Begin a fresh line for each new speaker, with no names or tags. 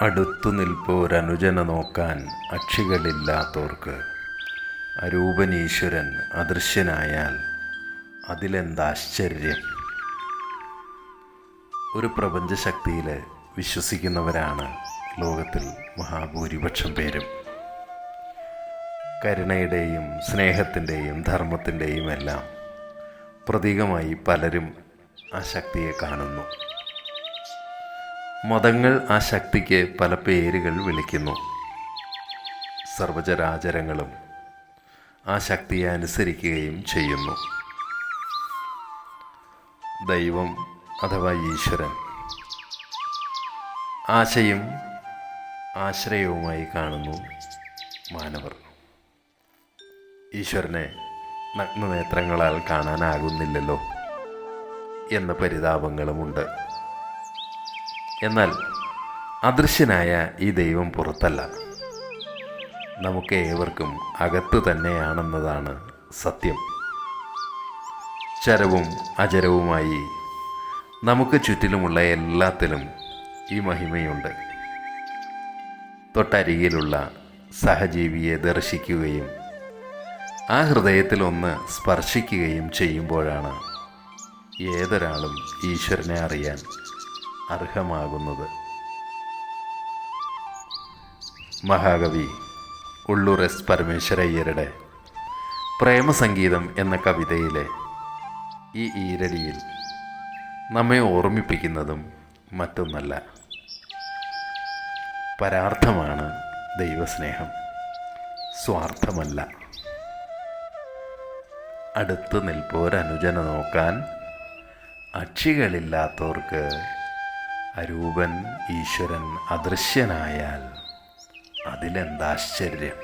അടുത്തു നിൽപ്പോരനുജന നോക്കാൻ അക്ഷികളില്ലാത്തോർക്ക് അരൂപനീശ്വരൻ അദൃശ്യനായാൽ അതിലെന്താശ്ചര്യം? ഒരു പ്രപഞ്ചശക്തിയിൽ വിശ്വസിക്കുന്നവരാണ് ലോകത്തിൽ മഹാഭൂരിപക്ഷം പേരും. കരുണയുടെയും സ്നേഹത്തിന്റെയും ധർമ്മത്തിന്റെയും എല്ലാം പ്രതീകമായി പലരും ആ ശക്തിയെ കാണുന്നു. മതങ്ങൾ ആ ശക്തിക്ക് പല പേരുകൾ വിളിക്കുന്നു. സർവചരാചരങ്ങളും ആ ശക്തിയെ അനുസരിക്കുകയും ചെയ്യുന്നു. ദൈവം അഥവാ ഈശ്വരൻ ആശയും ആശ്രയവുമായി കാണുന്നു മാനവർ. ഈശ്വരനെ നഗ്നനേത്രങ്ങളാൽ കാണാനാകുന്നില്ലല്ലോ എന്ന പരിതാപങ്ങളുമുണ്ട്. എന്നാൽ അദൃശ്യനായ ഈ ദൈവം പുറത്തല്ല. നമുക്ക് ഏവർക്കും അകത്ത് തന്നെയാണെന്നതാണ് സത്യം. ചരവും അചരവുമായി നമുക്ക് ചുറ്റിലുമുള്ള എല്ലാത്തിലും ഈ മഹിമയുണ്ട്. തൊട്ടരികിലുള്ള സഹജീവിയെ ദർശിക്കുകയും ആ ഹൃദയത്തിൽ ഒന്ന് സ്പർശിക്കുകയും ചെയ്യുമ്പോഴാണ് ഏതൊരാളും ഈശ്വരനെ അറിയാൻ അർഹമാകുന്നത്. മഹാകവി ഉള്ളൂർ എസ് പരമേശ്വരയ്യരുടെ പ്രേമസംഗീതം എന്ന കവിതയിലെ ഈ ഈരടിയിൽ നമ്മെ ഓർമ്മിപ്പിക്കുന്നതും മറ്റൊന്നല്ല. പരാർത്ഥമാണ് ദൈവസ്നേഹം. സ്വാർത്ഥമല്ല. അടുത്ത് നിൽപ്പോരനുജന നോക്കാൻ അക്ഷികളില്ലാത്തവർക്ക് അരൂപൻ ഈശ്വരൻ അദൃശ്യനായാൽ അതിലെന്താശ്ചര്യം?